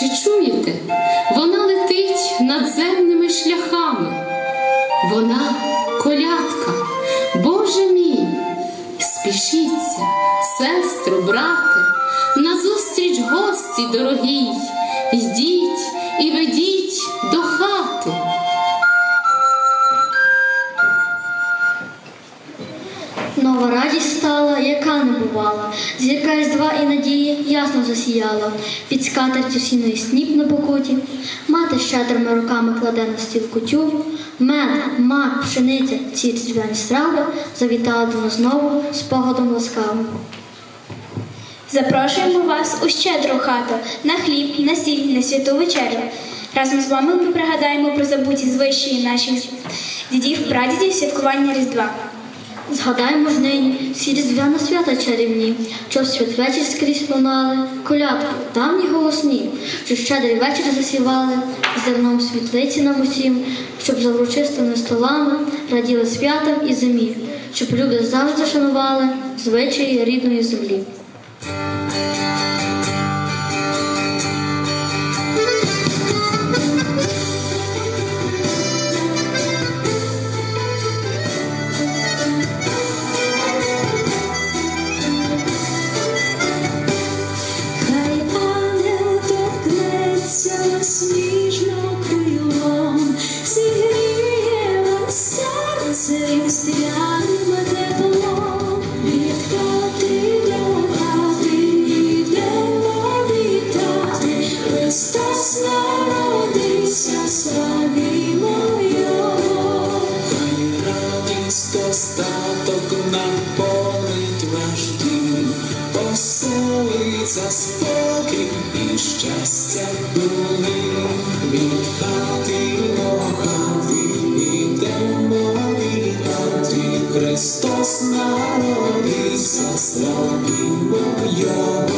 Чи чуєте? Вона летить надземними шляхами. Вона колядка, Боже мій, спішіться, сестру, брате, назустріч гості дорогій, ясно засіяла. Під скатертю сіний сніп на покуті. Мати щедрими руками кладе на стіл кутю. Мед, мак, пшениця, ці різдвяні страви завітали до нас знову спогадом ласкавим. Запрошуємо вас у щедру хату на хліб, на сіль, на святу вечерю. Разом з вами ми пригадаємо про забуті звичаї наших дідів, прадідів святкування Різдва. Згадаємо ж нині всі різдвяна свята чарівні, що святвечір скрізь лунали, колядки, давні голосні, що щедрий вечір засівали, зерном світлиці нам усім, щоб за врочистими столами раділи святам і зимі, щоб люди завжди шанували звичаї рідної землі. Народився, славімо Його. Хай радість достаток наповнить ваш дім, поселиться спокій і щастя були. Від хати до хати ідемо вітати, Христос народився, славімо Його.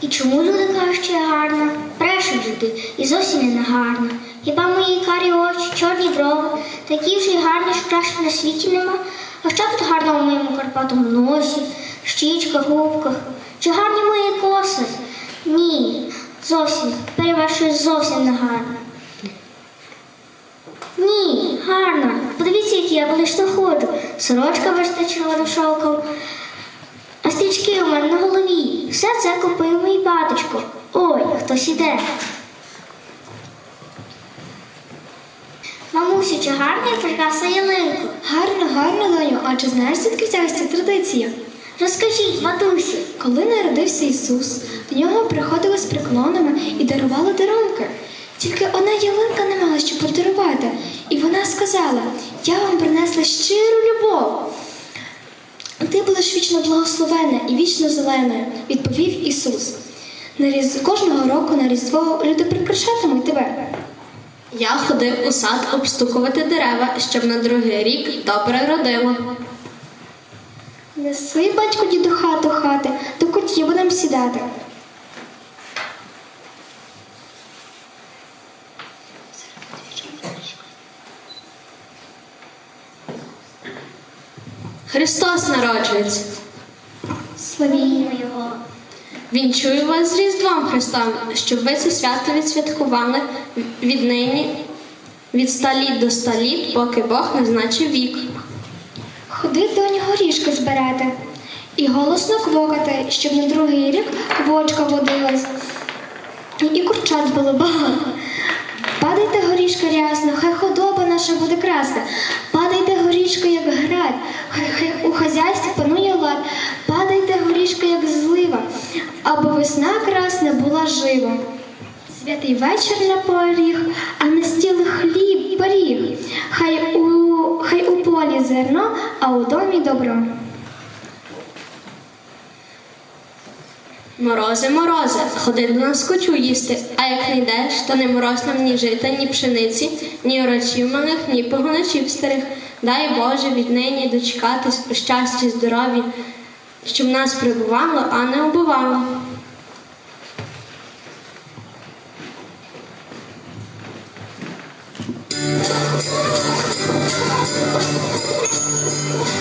І чому люди кажуть, що я гарна? Брешуть жити, і зовсім не гарна. Хіба мої карі очі, чорні брови, такі вже й гарні, що краще на світі нема? А що тут гарно в моєму карпатому носі, щічках, губках? Чи гарні мої коси? Ні, зовсім, перевершую зовсім не гарна. Ні, гарна. Подивіться, які я близько ходжу. Сорочка вишита червоним шовком, а стрічки у мене на голові. Все це купив мій батечко. Ой, хтось іде. Мамусю, чи гарна я прикраса ялинку? Гарно, гарно, доню. А чи знаєш, звідки взялася ця традиція? Розкажіть, матусі. Коли народився Ісус, до нього приходили з приклонами і дарували дарунки. Тільки одна ялинка не мала що подарувати, і вона сказала: Я вам принесла щиру. Ти будеш вічно благословена і вічно зелена, відповів Ісус. На різ... Кожного року на Різдво люди прикрашатимуть тебе. Я ходив у сад обстукувати дерева, щоб на другий рік добре родило. Неси, батько, діду хату хати, до куті будемо сідати. Христос народжується. Славімо Його. Вінчую вас з Різдвом Христом, щоб ви це свято відсвяткували віднині від ста літ до ста літ, поки Бог назначив вік. Ходить до нього горішки збирати і голосно квокати, щоб на другий рік квочка водилась. І курчат було багато. Падайте горішка рясно, хай худоба наша буде красна. Горішка, як град, у хазяйстві панує лад. Падайте горішка, як злива, аби весна красна була жива. Святий вечір на поріг, а на стіл хліб, пиріг. Хай у, хай у полі зерно, а у домі добро. Морози, морози, ходи до нас кочу їсти, а як не йдеш, то не мороз нам ні жита, ні пшениці, ні орачів малих, ні погоначів старих. Дай Боже віднині дочекатись у щасті, здоров'я, щоб нас прибувало, а не убивало. Колядою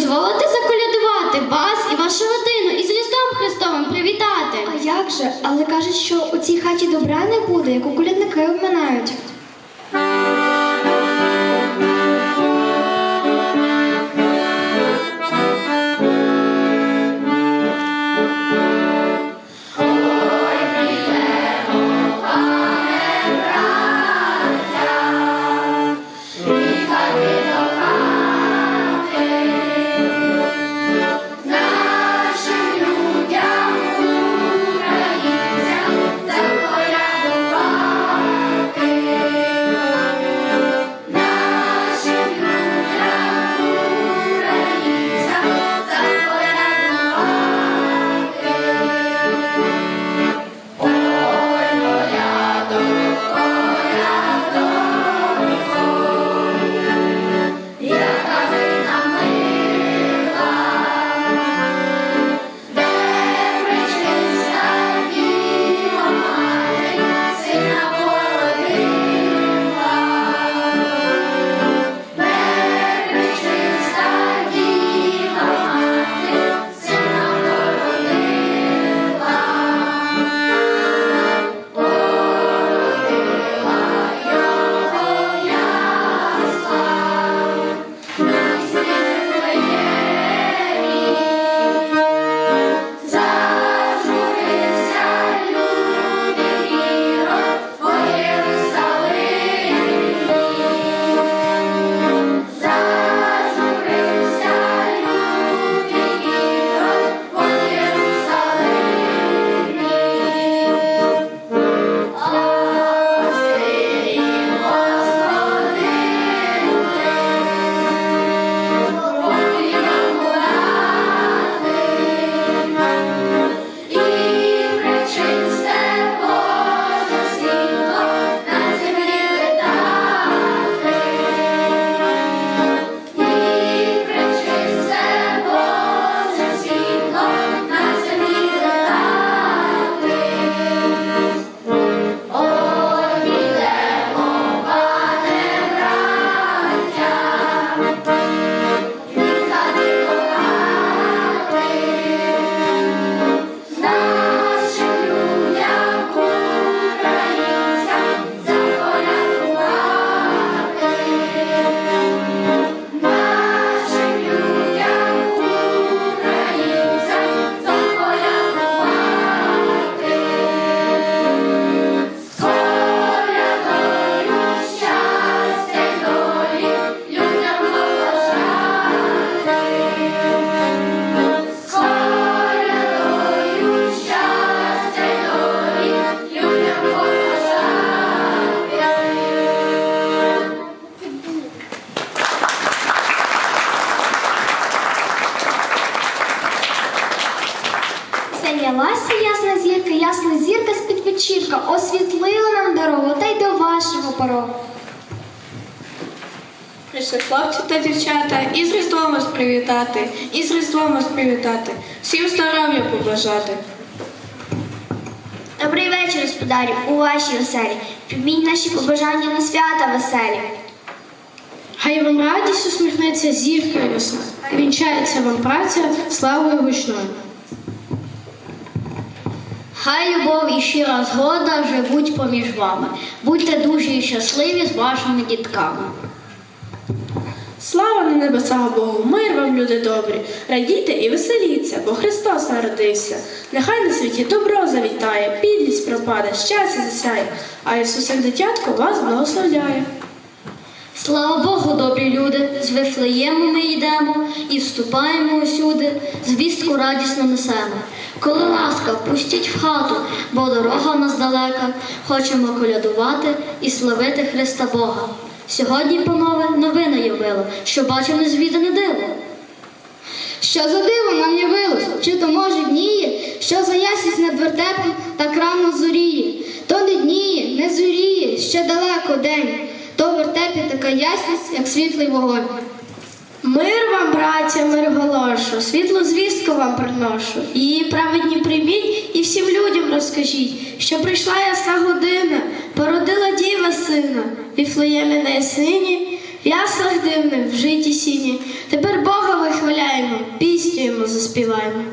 дозволите заколядувати вас і вашу родину із Різдвом Христовим привітати? А як же? Але кажуть, що у цій хаті добра не буде, як у колядники обминають. Привітати, і з Різдвом вас привітати, всім здоров'я побажати. Добрий вечір, господарю, у вашій оселі. Прийміть наші побажання на свята веселі. Хай вам радість усміхнеться зірка ясна, вінчається вам праця славою гучною. Хай любов і щира згода живуть поміж вами. Будьте дуже і щасливі з вашими дітками. Слава на небесах Богу, мир вам, люди добрі, радійте і веселіться, бо Христос народився. Нехай на світі добро завітає, підлість пропаде, щастя засяє, а Ісусик дитятко вас благословляє. Слава Богу, добрі люди, з Вифлеєму ми йдемо і вступаємо усюди, звістку радісно несемо. Коли ласка, пустіть в хату, бо дорога в нас далека, хочемо колядувати і славити Христа Бога. Сьогодні, панове, новина явила, що бачив незвідане диво. Що за диво нам явилось? Чи то може дніє? Що за ясність над вертепом так рано зоріє? То не дніє, не зоріє, ще далеко день. То в вертепі така ясність, як світлий вогонь. Мир вам, браття, мир голошу, світлу звістку вам приношу. Її праведні прийміть і всім людям розкажіть, що прийшла ясна година, породила діва сина, віфлеємі на ясині, в яслах дивних, в житті сіні. Тепер Бога вихваляємо, пісню йому заспіваємо.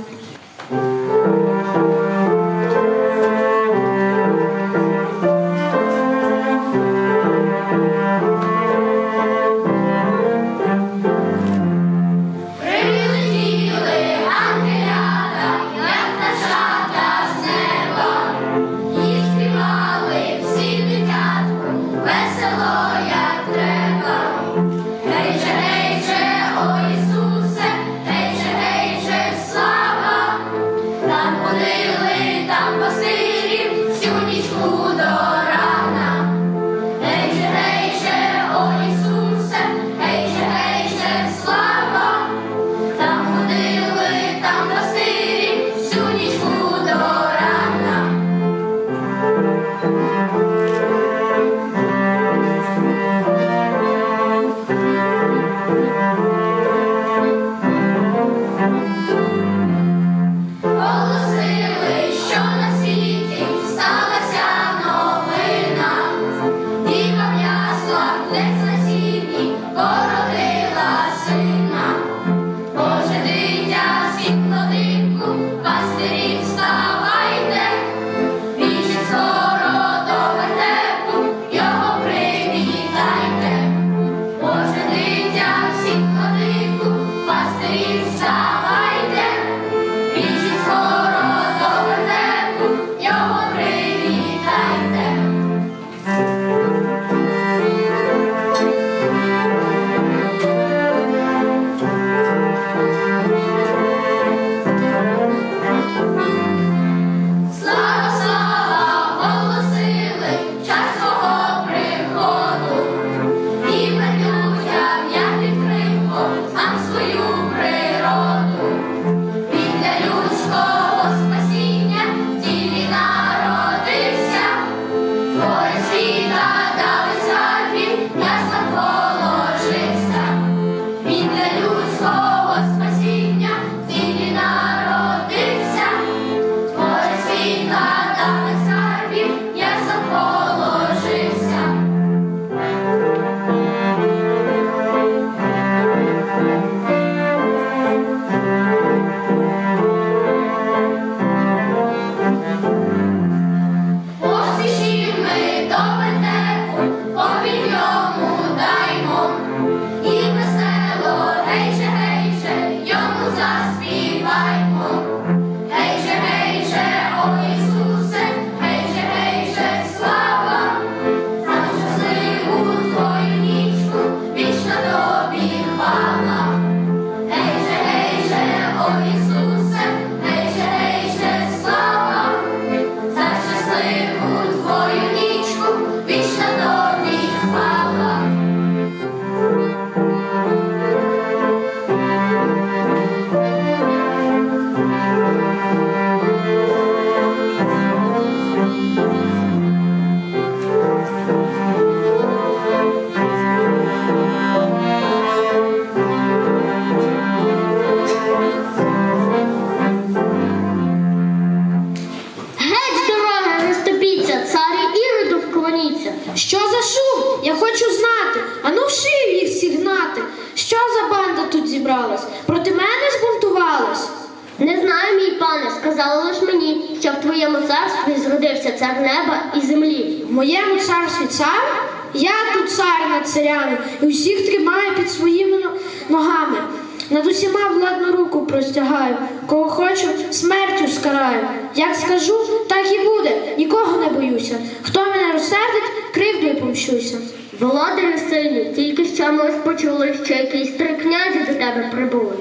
До прибули.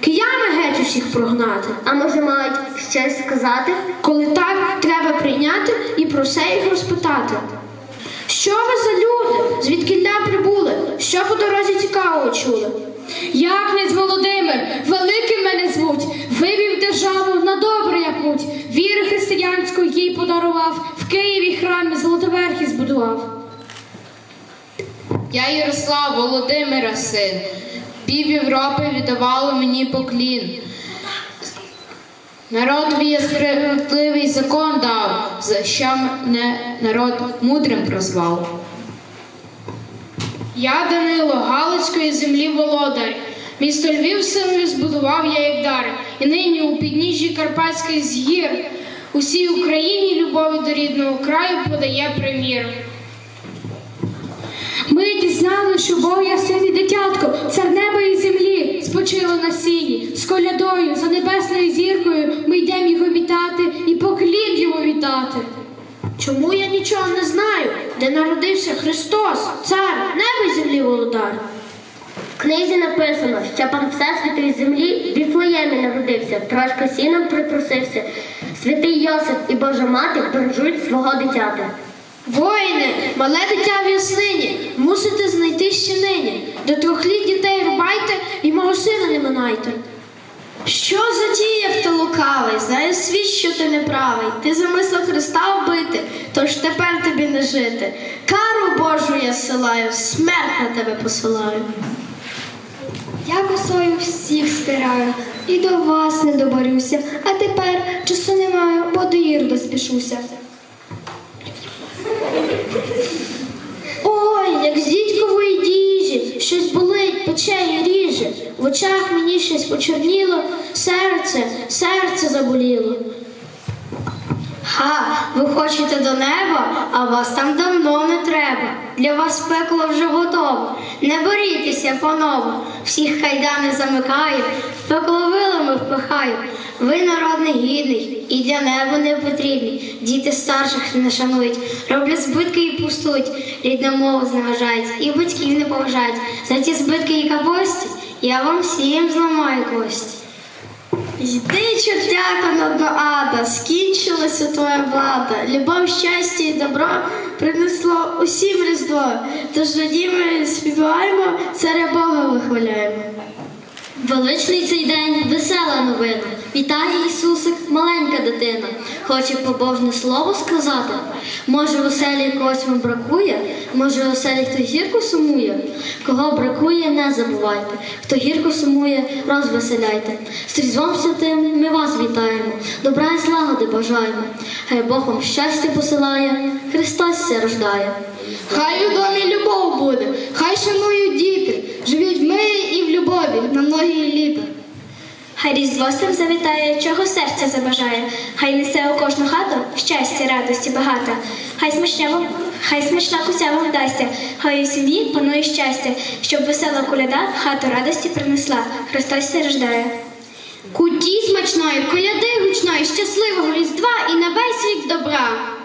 Киями геть усіх прогнати. А може мають щось сказати? Коли так, треба прийняти і про все їх розпитати. Що ви за люди? Звідкіля прибули? Що по дорозі цікавого чули? Я князь Володимир, великим мене звуть, вивів державу на добрий я путь, віри християнську їй подарував, в Києві храмі Золотоверхі збудував. Я Ярослав Володимира син. Пів Європи віддавало мені поклін. Народові я справедливий закон дав, за що мене народ мудрим прозвав. Я Данило, Галицької землі володар. Місто Львів силою збудував я як дар, і нині у підніжжі Карпатських з гір усій Україні любові до рідного краю подає примір. Ми дізнали, що Бог я син і дитятко, і землі, спочило на сіні, з колядою, за небесною зіркою ми йдемо його вітати і поклін його вітати. Чому я нічого не знаю, де народився Христос, цар, неба й землі володар? В книзі написано, що пан Всесвятої землі в Віфлеємі народився, трошки сіном припросився. Святий Йосип і Божа мати бережуть свого дитяти. Воїни, мале дитя в яснині, мусите знайти ще нині. До трьох літ дітей рубайте і мого сина не минайте. Що затіяв ти лукавий? Знаю світ, що ти неправий. Ти замислив Христа вбити, тож тепер тобі не жити. Кару Божу я силаю, смерть на тебе посилаю. Я косою всіх стираю, і до вас не доборюся, а тепер часу не маю, бо до Ірда спішуся. Ой, як з дідькової діжі, щось болить, пече ріже. В очах мені щось почорніло, серце, серце заболіло. Ха, ви хочете до неба, а вас там давно не треба. Для вас пекло вже готово. Не борітеся, панове, всіх кайдани замикаю, в пекло вилами впихаю. Ви народ негідний, і для неба не потрібні. Діти старших не шанують, роблять збитки і пустують, рідну мову зневажають, і батьків не поважають. За ті збитки і капості я вам всім зламаю кості. Йди, чортяка на дно ада, скінчилася твоя влада. Любов, щастя і добро принесло усім різдво. Тож радімо, співаємо, царя Бога вихваляємо. Величний цей день, весела новина. Вітає Ісусик, маленька дитина. Хоче побожне слово сказати. Може, в оселі когось вам бракує, може, в оселі хто гірко сумує. Кого бракує, не забувайте. Хто гірко сумує, розвеселяйте. З Різдвом святим ми вас вітаємо, добра і злагоди бажаємо. Хай Бог вам щастя посилає, Христос ся рождає. Хай у домі любов буде, хай шанують діти, живіть в мирі і в любові на многі літа. Хай різдво з тим завітає, чого серце забажає. Хай несе у кожну хату щастя, радості багато. Хай смачня вам, хай смачна куся вам вдасться, хай у сім'ї панує щастя, щоб весела коляда хату радості принесла. Христос рождає. Куті смачної, коляди гучної, щасливого різдва і на весь рік добра.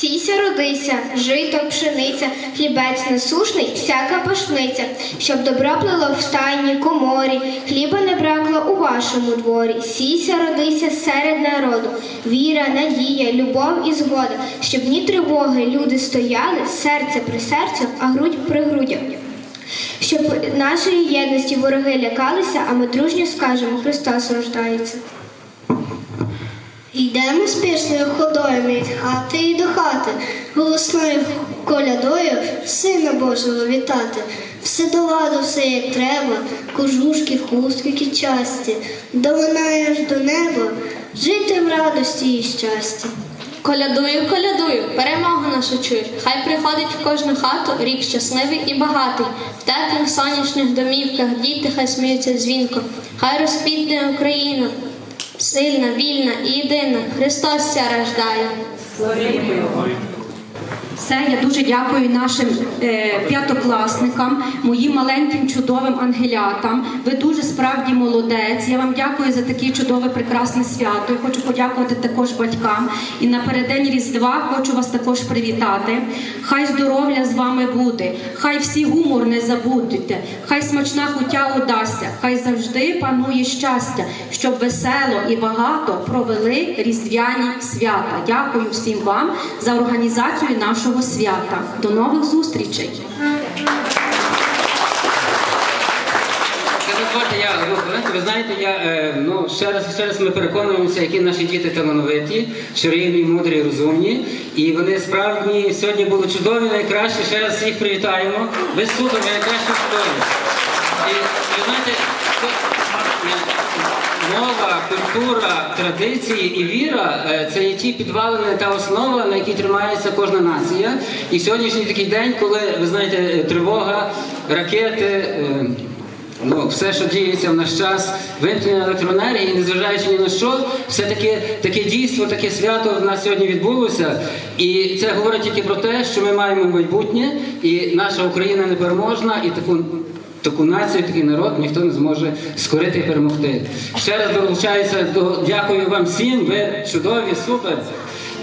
Сійся, родися, жито, пшениця, хлібець насушний, всяка пашниця, щоб добро плило в стайні, коморі, хліба не бракло у вашому дворі. Сійся, родися серед народу, віра, надія, любов і згода, щоб ні тривоги люди стояли, серце при серцю, а грудь при грудях. Щоб нашої єдності вороги лякалися, а ми дружньо скажемо, Христос рождається. Йдемо спішною ходою від хати і до хати, голосною колядою Сина Божого вітати. Все до ладу, все як треба, кожушки, хустки, кічасті, долинає аж до неба, жити в радості і щасті. Колядую, колядую, перемогу нашу чують. Хай приходить в кожну хату рік щасливий і багатий. В теплих сонячних домівках діти хай сміються дзвінко. Хай розквітне Україна, сильна, вільна і єдина. Христос ся рождає. Все, я дуже дякую нашим е, п'ятокласникам, моїм маленьким чудовим ангелятам. Ви дуже справді молодець. Я вам дякую за таке чудове, прекрасне свято. Я хочу подякувати також батькам. І напередодні Різдва хочу вас також привітати. Хай здоров'я з вами буде, хай всі гумор не забудете, хай смачна куття удасться, хай завжди панує щастя, щоб весело і багато провели різдвяні свята. Дякую всім вам за організацію нашого свята. До нових зустрічей! Я. Ви знаєте, я е, ну ще раз ще раз ми переконуємося, які наші діти талановиті, чарівні, мудрі, розумні. І вони справді сьогодні були чудові, найкращі. Ще раз їх привітаємо. Ви супер, найкращі чудові. І ви знаєте, мова, культура, традиції і віра е, це є ті підвалини, та основа, на якій тримається кожна нація. І сьогоднішній такий день, коли ви знаєте, тривога, ракети. е, Ну, все, що діється в наш час, вимкнення електроенергії, незважаючи ні на що, все таки таке дійство, таке свято в нас сьогодні відбулося. І це говорить тільки про те, що ми маємо майбутнє, і наша Україна непереможна, і таку. Таку націю, такий народ ніхто не зможе скорити і перемогти. Ще раз долучаюся до дякую вам всім, ви чудові, супер.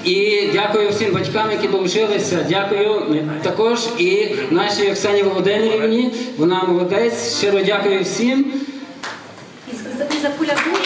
І дякую всім батькам, які долучилися. Дякую також і нашій Оксані Володимирівні. Вона молодець. Щиро дякую всім. І за поляку.